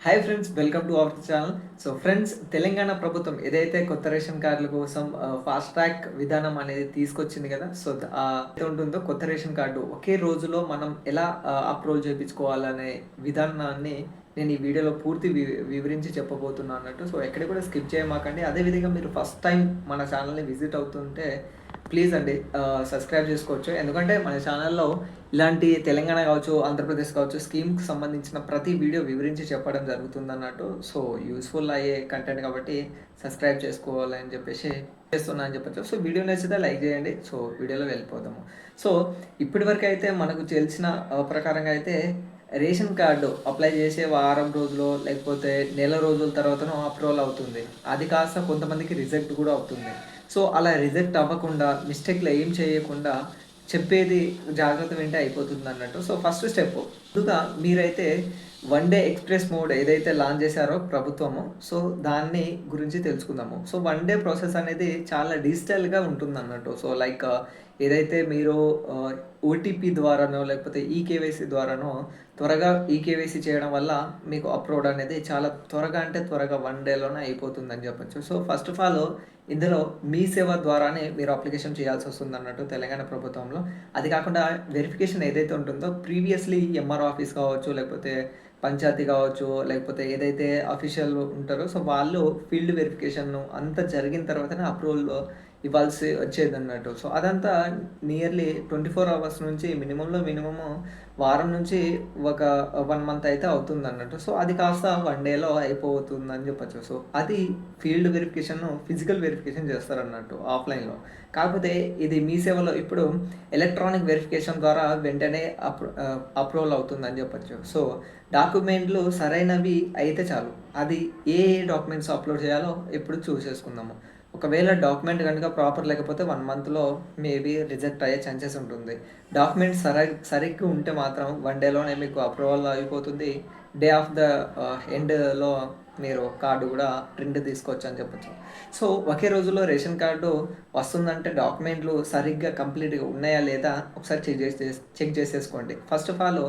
Hi friends welcome to our channel so friends Telangana ప్రభుత్వం ఏదైతే కొత్త రేషన్ కార్డుల కోసం ఫాస్ట్ ట్రాక్ విధానం అనేది తీసుకొచ్చింది కదా సో ద- ఉంటుందో కొత్త రేషన్ కార్డు ఒకే రోజులో మనం ఎలా అప్రోల్ చేయించుకోవాలనే విధానాన్ని నేను ఈ వీడియోలో పూర్తి వి- వివరించి చెప్పబోతున్నాను అన్నట్టు. సో ఎక్కడ కూడా స్కిప్ చేయమాకండి. అదేవిధంగా మీరు ఫస్ట్ టైం మన ఛానల్ని విజిట్ అవుతుంటే ప్లీజ్ అండి సబ్స్క్రైబ్ చేసుకోవచ్చు. ఎందుకంటే మన ఛానల్లో ఇలాంటి తెలంగాణ కావచ్చు ఆంధ్రప్రదేశ్ కావచ్చు స్కీమ్కి సంబంధించిన ప్రతి వీడియో వివరించి చెప్పడం జరుగుతుంది అన్నట్టు. సో యూస్ఫుల్ అయ్యే కంటెంట్ కాబట్టి సబ్స్క్రైబ్ చేసుకోవాలని చెప్పేసి చేస్తున్నా అని చెప్పచ్చు. సో వీడియో నచ్చితే లైక్ చేయండి. సో వీడియోలో వెళ్ళిపోదాము. సో ఇప్పటివరకు అయితే మనకు తెలిసిన ప్రకారంగా అయితే రేషన్ కార్డు అప్లై చేసే వారం రోజులు లేకపోతే నెల రోజుల తర్వాతనో అప్రూవల్ అవుతుంది. అది కాస్త కొంతమందికి రిజెక్ట్ కూడా అవుతుంది. సో అలా రిజెక్ట్ అవ్వకుండా మిస్టేక్లు ఏం చేయకుండా చెప్పేది జాగ్రత్త వింటే అయిపోతుంది అన్నట్టు. సో ఫస్ట్ స్టెప్ ముందుగా మీరైతే వన్ డే ఎక్స్ప్రెస్ మోడ్ ఏదైతే లాంచ్ చేశారో ప్రభుత్వము సో దాన్ని గురించి తెలుసుకుందాము. సో వన్ డే ప్రాసెస్ అనేది చాలా డిజిటల్గా ఉంటుంది అన్నట్టు సో లైక్ ఏదైతే మీరు ఓటీపీ ద్వారానో లేకపోతే ఈకేవైసీ ద్వారానో త్వరగా ఈకేవైసీ చేయడం వల్ల మీకు అప్లోడ్ అనేది చాలా త్వరగా అంటే త్వరగా వన్ డేలోనే అయిపోతుందని చెప్పొచ్చు. సో ఫస్ట్ ఆఫ్ ఆల్ ఇందులో మీ సేవ ద్వారానే మీరు అప్లికేషన్ చేయాల్సి వస్తుంది అన్నట్టు తెలంగాణ ప్రభుత్వంలో. అది కాకుండా వెరిఫికేషన్ ఏదైతే ఉంటుందో ప్రీవియస్లీ ఎంఆర్ ఆఫీస్ కావచ్చు లేకపోతే పంచాయతీ కావచ్చు లేకపోతే ఏదైతే అఫీషియల్ ఉంటారో సో వాళ్ళు ఫీల్డ్ వెరిఫికేషన్ అంతా జరిగిన తర్వాతనే అప్రూవల్ ఇవ్వాల్సి వచ్చేది అన్నట్టు సో అదంతా నియర్లీ ట్వంటీ ఫోర్ అవర్స్ నుంచి మినిమంలో మినిమము వారం నుంచి ఒక వన్ మంత్ అయితే అవుతుంది అన్నట్టు సో అది కాస్త వన్ డేలో అయిపోతుంది అని చెప్పచ్చు. సో అది ఫీల్డ్ వెరిఫికేషన్ ఫిజికల్ వెరిఫికేషన్ చేస్తారు అన్నట్టు ఆఫ్లైన్లో కాకపోతే ఇది మీ సేవలో ఇప్పుడు ఎలక్ట్రానిక్ వెరిఫికేషన్ ద్వారా వెంటనే అప్రూ అప్రూవల్ అవుతుందని చెప్పచ్చు. సో డాక్యుమెంట్లు సరైనవి అయితే చాలు. అది ఏ ఏ డాక్యుమెంట్స్ అప్లోడ్ చేయాలో ఇప్పుడు చూసేసుకుందాము. ఒకవేళ డాక్యుమెంట్ కనుక ప్రాపర్ లేకపోతే వన్ మంత్లో మేబీ రిజెక్ట్ అయ్యే ఛాన్సెస్ ఉంటుంది. డాక్యుమెంట్ సరి సరిగ్గా ఉంటే మాత్రం వన్ డేలోనే మీకు అప్రూవల్ అయిపోతుంది. డే ఆఫ్ ద ఎండ్లో మీరు కార్డు కూడా ప్రింట్ తీసుకోవచ్చు అని చెప్పచ్చు. సో ఒకే రోజులో రేషన్ కార్డు వస్తుందంటే డాక్యుమెంట్లు సరిగ్గా కంప్లీట్గా ఉన్నాయా లేదా ఒకసారి చెక్ చేసి చెక్ చేసేసుకోండి. ఫస్ట్ ఆఫ్ ఆల్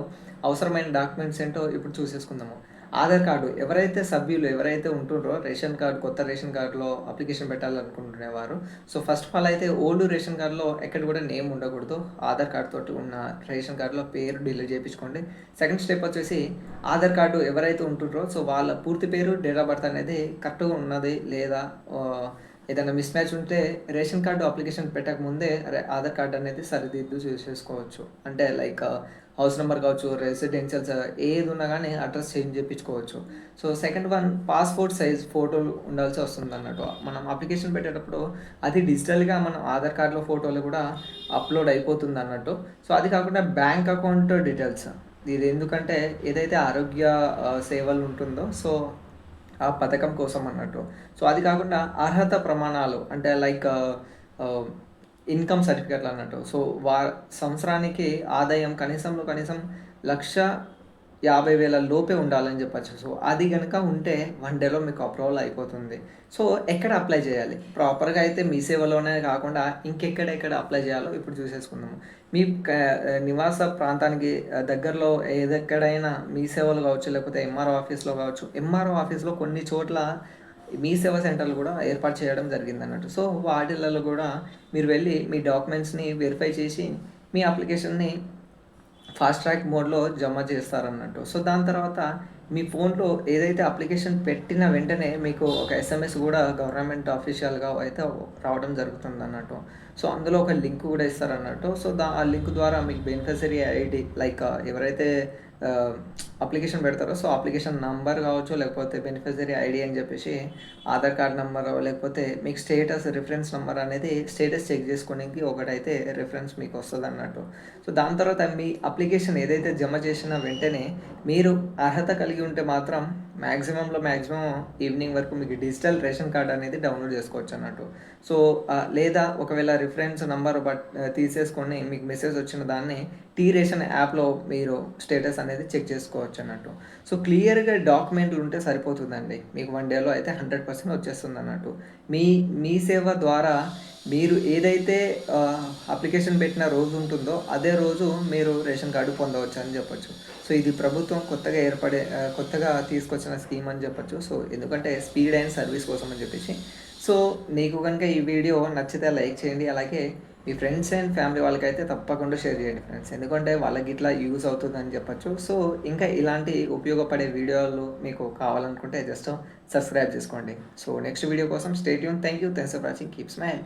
అవసరమైన డాక్యుమెంట్స్ ఏంటో ఇప్పుడు చూసేసుకుందాము. ఆధార్ కార్డు ఎవరైతే సభ్యులు ఎవరైతే ఉంటుండ్రో రేషన్ కార్డు కొత్త రేషన్ కార్డులో అప్లికేషన్ పెట్టాలనుకుంటునేవారు. సో ఫస్ట్ ఆఫ్ ఆల్ అయితే ఓల్డ్ రేషన్ కార్డులో ఎక్కడ కూడా నేమ్ ఉండకూడదు. ఆధార్ కార్డు తోటి ఉన్న రేషన్ కార్డులో పేరు డిలీట్ చేయించుకోండి. సెకండ్ స్టెప్ వచ్చేసి ఆధార్ కార్డు ఎవరైతే ఉంటుండ్రో సో వాళ్ళ పూర్తి పేరు డేట్ ఆఫ్ బర్త్ అనేది కరెక్ట్గా ఉన్నది లేదా ఏదైనా మిస్ మ్యాచ్ ఉంటే రేషన్ కార్డు అప్లికేషన్ పెట్టక ముందే ఆధార్ కార్డు అనేది సరిదిద్దు చేసుకోవచ్చు. అంటే లైక్ హౌస్ నెంబర్ కావచ్చు రెసిడెన్షియల్స్ uh, ఏది ఉన్నా కానీ అడ్రస్ చేంజ్ చేయించుకోవచ్చు. So second one passport size ఫోటోలు ఉండాల్సి వస్తుంది అన్నట్టు మనం అప్లికేషన్ పెట్టేటప్పుడు అది డిజిటల్గా మనం ఆధార్ కార్డులో ఫోటోలు కూడా అప్లోడ్ అయిపోతుంది అన్నట్టు సో అది కాకుండా బ్యాంక్ అకౌంట్ డీటెయిల్స్ ఇది ఎందుకంటే ఏదైతే ఆరోగ్య uh, సేవలు ఉంటుందో సో ఆ పథకం కోసం అన్నట్టు. సో అది కాకుండా అర్హత ప్రమాణాలు అంటే లైక్ ఇన్కమ్ సర్టిఫికెట్లు అన్నట్టు. సో వా సంవత్సరానికి ఆదాయం కనీసంలో కనీసం లక్ష యాభై వేల లోపే ఉండాలని చెప్పచ్చు. సో అది కనుక ఉంటే వన్ డేలో మీకు అప్రూవల్ అయిపోతుంది. సో ఎక్కడ అప్లై చేయాలి? ప్రాపర్గా అయితే మీ సేవలోనే కాకుండా ఇంకెక్కడెక్కడ అప్లై చేయాలో ఇప్పుడు చూసేసుకుందాము. మీ నివాస ప్రాంతానికి దగ్గరలో ఏదెక్కడైనా మీ సేవలు కావచ్చు లేకపోతే ఎంఆర్ఓ ఆఫీస్లో కావచ్చు ఎంఆర్ఓ ఆఫీస్లో కొన్ని చోట్ల మీ సేవా సెంటర్లు కూడా ఏర్పాటు చేయడం జరిగింది అన్నట్టు. సో వాటిలలో కూడా మీరు వెళ్ళి మీ డాక్యుమెంట్స్ని వెరిఫై చేసి మీ అప్లికేషన్ని ఫాస్ట్ ట్రాక్ మోడ్లో జమ చేస్తారన్నట్టు. సో దాని తర్వాత మీ ఫోన్లో ఏదైతే అప్లికేషన్ పెట్టిన వెంటనే మీకు ఒక ఎస్ఎంఎస్ కూడా గవర్నమెంట్ అఫీషియల్గా అయితే రావడం జరుగుతుంది అన్నట్టు సో అందులో ఒక లింక్ కూడా ఇస్తారన్నట్టు. సో దా ఆ లింక్ ద్వారా మీకు బెనిఫిషరీ ఐడి లైక్ ఎవరైతే అప్లికేషన్ పెడతారో. సో అప్లికేషన్ నంబర్ కావచ్చు లేకపోతే బెనిఫిషరీ ఐడి అని చెప్పేసి ఆధార్ కార్డ్ నెంబర్ లేకపోతే మీకు స్టేటస్ రిఫరెన్స్ నెంబర్ అనేది స్టేటస్ చెక్ చేసుకోవడానికి ఒకటైతే రిఫరెన్స్ మీకు వస్తుంది అన్నట్టు. సో దాని తర్వాత మీ అప్లికేషన్ ఏదైతే జమ చేసిన వెంటనే మీరు అర్హత కలిగి ఉంటే మాత్రం మ్యాక్సిమంలో మ్యాక్సిమం ఈవినింగ్ వరకు మీకు డిజిటల్ రేషన్ కార్డ్ అనేది డౌన్లోడ్ చేసుకోవచ్చు అన్నట్టు. సో లేదా ఒకవేళ రిఫరెన్స్ నంబర్ బట్ తీసేసుకొని మీకు మెసేజ్ వచ్చిన దాన్ని టీ రేషన్ యాప్లో మీరు స్టేటస్ అనేది చెక్ చేసుకోవచ్చు అన్నట్టు. సో క్లియర్గా డాక్యుమెంట్లు ఉంటే సరిపోతుందండి. మీకు వన్ డేలో అయితే హండ్రెడ్ పర్సెంట్ వచ్చేస్తుంది అన్నట్టు. మీ మీ సేవ ద్వారా మీరు ఏదైతే అప్లికేషన్ పెట్టిన రోజు ఉంటుందో అదే రోజు మీరు రేషన్ కార్డు పొందవచ్చు అని చెప్పొచ్చు. సో ఇది ప్రభుత్వం కొత్తగా ఏర్పడే కొత్తగా తీసుకొచ్చిన స్కీమ్ అని చెప్పొచ్చు. సో ఎందుకంటే స్పీడ్ అండ్ సర్వీస్ కోసం అని చెప్పేసి. సో మీకు కనుక ఈ వీడియో నచ్చితే లైక్ చేయండి. అలాగే మీ ఫ్రెండ్స్ అండ్ ఫ్యామిలీ వాళ్ళకైతే తప్పకుండా షేర్ చేయండి ఫ్రెండ్స్. ఎందుకంటే వాళ్ళకి ఇట్లా యూజ్ అవుతుందని చెప్పొచ్చు. సో ఇంకా ఇలాంటి ఉపయోగపడే వీడియోలు మీకు కావాలనుకుంటే జస్ట్ సబ్స్క్రైబ్ చేసుకోండి. సో నెక్స్ట్ వీడియో కోసం stay Yoon. Thank you thanks for watching. Keep smile.